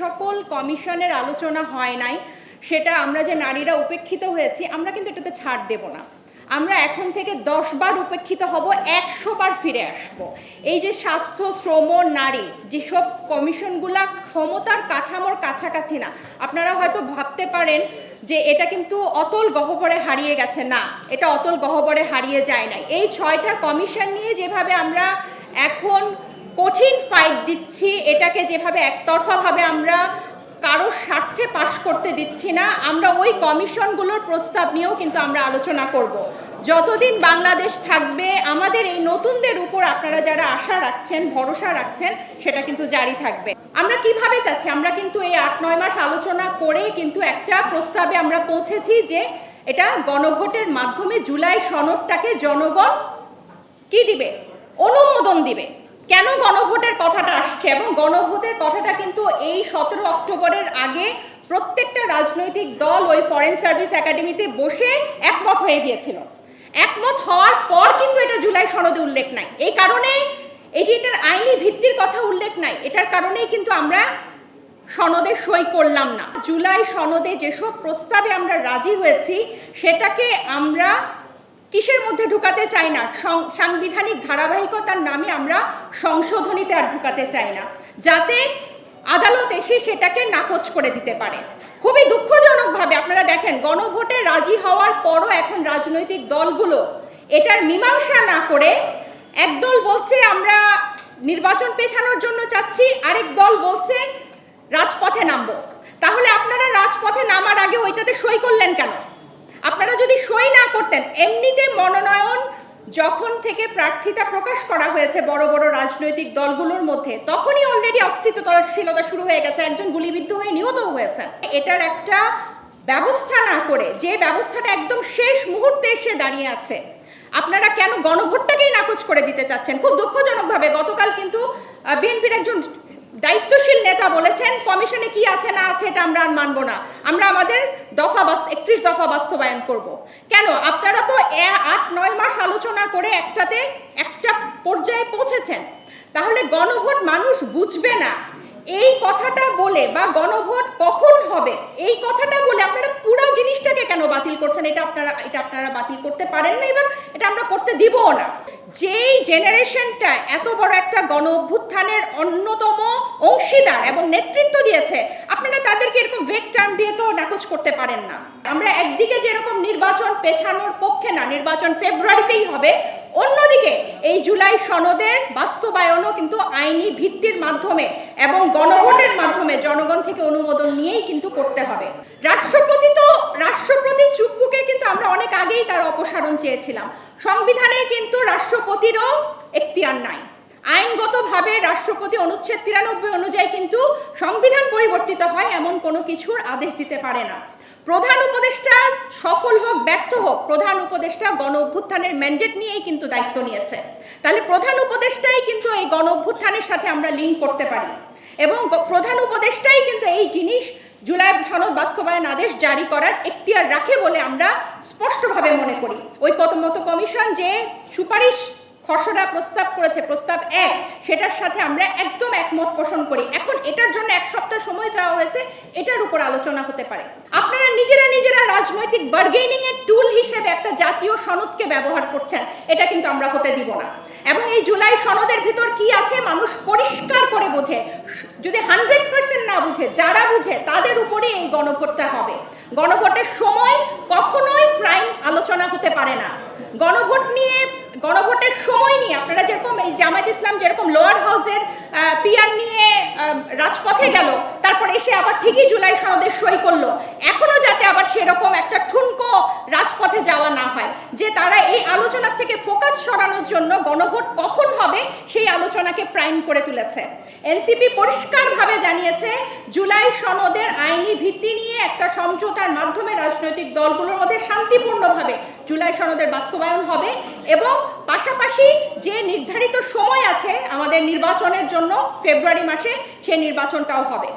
সকল কমিশনের আলোচনা হয় নাই, সেটা আমরা যে নারীরা উপেক্ষিত হয়েছি, আমরা কিন্তু এটাতে ছাড় দেব না। আমরা এখন থেকে দশ বার উপেক্ষিত হব, একশো বার ফিরে আসব। এই যে স্বাস্থ্য, শ্রম, নারী, যেসব কমিশনগুলা ক্ষমতার কাঠামোর কাছাকাছি না, আপনারা হয়তো ভাবতে পারেন যে এটা কিন্তু অতল গহ্বরে হারিয়ে গেছে। না, এটা অতল গহ্বরে হারিয়ে যায় নাই। এই ছয়টা কমিশন নিয়ে যেভাবে আমরা এখন কঠিন ফাইট দিচ্ছি, এটাকে যেভাবে একতরফাভাবে আমরা কারোর স্বার্থে পাশ করতে দিচ্ছি না, আমরা ওই কমিশনগুলোর প্রস্তাব নিয়েও কিন্তু আমরা আলোচনা করব। যতদিন বাংলাদেশ থাকবে, আমাদের এই নতুনদের উপর আপনারা যারা আশা রাখছেন, ভরসা রাখছেন, সেটা কিন্তু জারি থাকবে। আমরা কীভাবে চাচ্ছি? আমরা কিন্তু এই আট, নয় মাস আলোচনা করে কিন্তু একটা প্রস্তাবে আমরা পৌঁছেছি যে এটা গণভোটের মাধ্যমে জুলাই সনদটাকে জনগণ কি দিবে? অনুমোদন দিবে। কেন গণভোটের কথাটা আসছে? এবং গণভোটের কথাটা কিন্তু এই সতেরো অক্টোবরের আগে প্রত্যেকটা রাজনৈতিক দল ওই ফরেন সার্ভিস একাডেমিতে বসে একমত হয়ে গিয়েছিল। একমত হওয়ার পর কিন্তু এটা জুলাই সনদে উল্লেখ নাই। এই কারণে এই যে এটার আইনি ভিত্তির কথা উল্লেখ নাই। এটার কারণেই কিন্তু আমরা সনদে সই করলাম না। জুলাই সনদে যেসব প্রস্তাবে আমরা রাজি হয়েছি, সেটাকে আমরা কিসের মধ্যে ঢুকাতে চাই না? সাংবিধানিক ধারাবাহিকতার নামে আমরা সংশোধনীতে আর ঢুকাতে চাই না। যাতে আদালত এসে সেটাকে নাকচ করে দিতে পারে। খুবই দুঃখজনকভাবে আপনারা দেখেন, গণভোটে রাজি হওয়ার পরও এখন রাজনৈতিক দলগুলো এটার মীমাংসা না করে একদল বলছে, আমরা নির্বাচন পেছানোর জন্য চাচ্ছি, আরেক দল বলছে, রাজপথে নামব। তাহলে আপনারা রাজপথে নামার আগে ওইটাতে সই করলেন কেন? আপনারা যদি সই না করতেন, এমনিতে মনোনয়ন যখন থেকে প্রার্থিতা প্রকাশ করা হয়েছে বড় বড় রাজনৈতিক দলগুলোর মধ্যে, তখনই অলরেডি অস্তিত্বশীলতা শুরু হয়ে গেছে, একজন গুলিবিদ্ধ হয়ে নিহত হয়েছেন। এটার একটা ব্যবস্থা না করে, যে ব্যবস্থাটা একদম শেষ মুহূর্তে এসে দাঁড়িয়ে আছে, আপনারা কেন গণভোটটাকেই নাকচ করে দিতে চাচ্ছেন? খুব দুঃখজনকভাবে গতকাল কিন্তু বিএনপির একজন দায়িত্বশীল নেতা বলেছেন, কমিশনে কি আছে না আছে এটা আমরা আর মানবো না। আমরা আমাদের দফা একত্রিশ দফা বাস্তবায়ন করব। কেন? আপনারা তো আট নয় মাস আলোচনা করে একটাতে একটা পর্যায়ে পৌঁছেছেন। তাহলে গণভোট মানুষ বুঝবে না। এই কথাটা বলে বা গণভোট কখন হবে? এই কথাটা বলে আপনারা পুরো জিনিসটাকে কেন বাতিল করছেন? এটা আপনারা এটা আপনারা বাতিল করতে পারেন না এবার, এটা আমরা করতে দিবও না। যেই জেনারেশনটা এত বড় একটা গণ অভ্যুত্থানের অন্যতম অংশীদার এবং নেতৃত্ব দিয়েছে, আপনারা তাদেরকে এরকম ভেক টার্ম দিয়ে তো নাকচ করতে পারেন না। আমরা একদিকে যেরকম নির্বাচন পেছানোর পক্ষে না, নির্বাচন ফেব্রুয়ারিতেই হবে অন্যদিকে, এই জুলাই সনদের বাস্তবায়নও কিন্তু আইনি ভিত্তির মাধ্যমে এবং গণভোটের মাধ্যমে জনগণ থেকে অনুমোদন নিয়েই কিন্তু করতে হবে। রাষ্ট্রপতি তো, রাষ্ট্রপতি চুক্কুকে কিন্তু আমরা অনেক আগেই তার অপসারণ চেয়েছিলাম। সংবিধানে কিন্তু রাষ্ট্রপতিরও এখতিয়ার নাই। আইনগতভাবে রাষ্ট্রপতি অনুচ্ছেদ তিরানব্বই অনুযায়ী কিন্তু সংবিধান পরিবর্তিত হয় এমন কোনো কিছুর আদেশ দিতে পারে না। প্রধান উপদেষ্টা সফল হোক, ব্যর্থ হোক, প্রধান উপদেষ্টা গণ অভ্যুত্থানের ম্যান্ডেট নিয়েই কিন্তু দায়িত্ব নিয়েছে। তাহলে প্রধান উপদেষ্টাই কিন্তু এই গণ অভ্যুত্থানের সাথে আমরা লিঙ্ক করতে পারি। এবং প্রধান উপদেষ্টাই কিন্তু এই জিনিস জুলাই সনদ বাস্তবায়ন আদেশ জারি করার এখতিয়ার রাখে বলে আমরা স্পষ্টভাবে মনে করি। ওই কত মতো কমিশন যে সুপারিশ খসড়া প্রস্তাব করেছে, প্রস্তাব এক। সেটার সাথে আমরা একদম একমত পোষণ করি। এখন এটার জন্য এক সপ্তাহ সময় চাওয়া হয়েছে, এটার উপর আলোচনা হতে পারে। আপনারা নিজেরা নিজেরা রাজনৈতিক বার্গেনিং এর টুল হিসেবে একটা জাতীয় সনদকে ব্যবহার করছেন, এটা কিন্তু আমরা হতে দিব না। এবং এই জুলাই সনদের ভিতর কি আছে, মানুষ পরিষ্কার করে বোঝে। যদি হান্ড্রেড পার্সেন্ট না বুঝে, যারা বুঝে, তাদের উপরে এই গণভোটটা হবে। গণভোটের সময় কখনোই প্রাইম আলোচনা হতে পারে না গণভোট নিয়ে গণভোটের সময় নিয়ে আপনারা যেরকম এই জামায়াত ইসলাম যেরকম লোয়ার হাউসের পিয়ার নিয়ে রাজপথে গেল, তারপর এসে আবার ঠিকই জুলাই সনদে সই করল। এখনও যাতে আবার সেরকম একটা ঠুনকো রাজপথে যাওয়া না হয়। যে তারা এই আলোচনার থেকে ফোকাস সরানোর জন্য গণভোট কখন হবে, সেই আলোচনাকে প্রাইম করে তুলেছে। এনসিপি পরিষ্কারভাবে জানিয়েছে, জুলাই সনদের আইনি ভিত্তি নিয়ে একটা সমঝোতার মাধ্যমে রাজনৈতিক দলগুলোর মধ্যে শান্তিপূর্ণভাবে জুলাই সনদের বাস্তবায়ন হবে এবং পাশাপাশি যে নির্ধারিত সময় আছে আমাদের নির্বাচনের জন্য ফেব্রুয়ারি মাসে সেই নির্বাচনটাও হবে।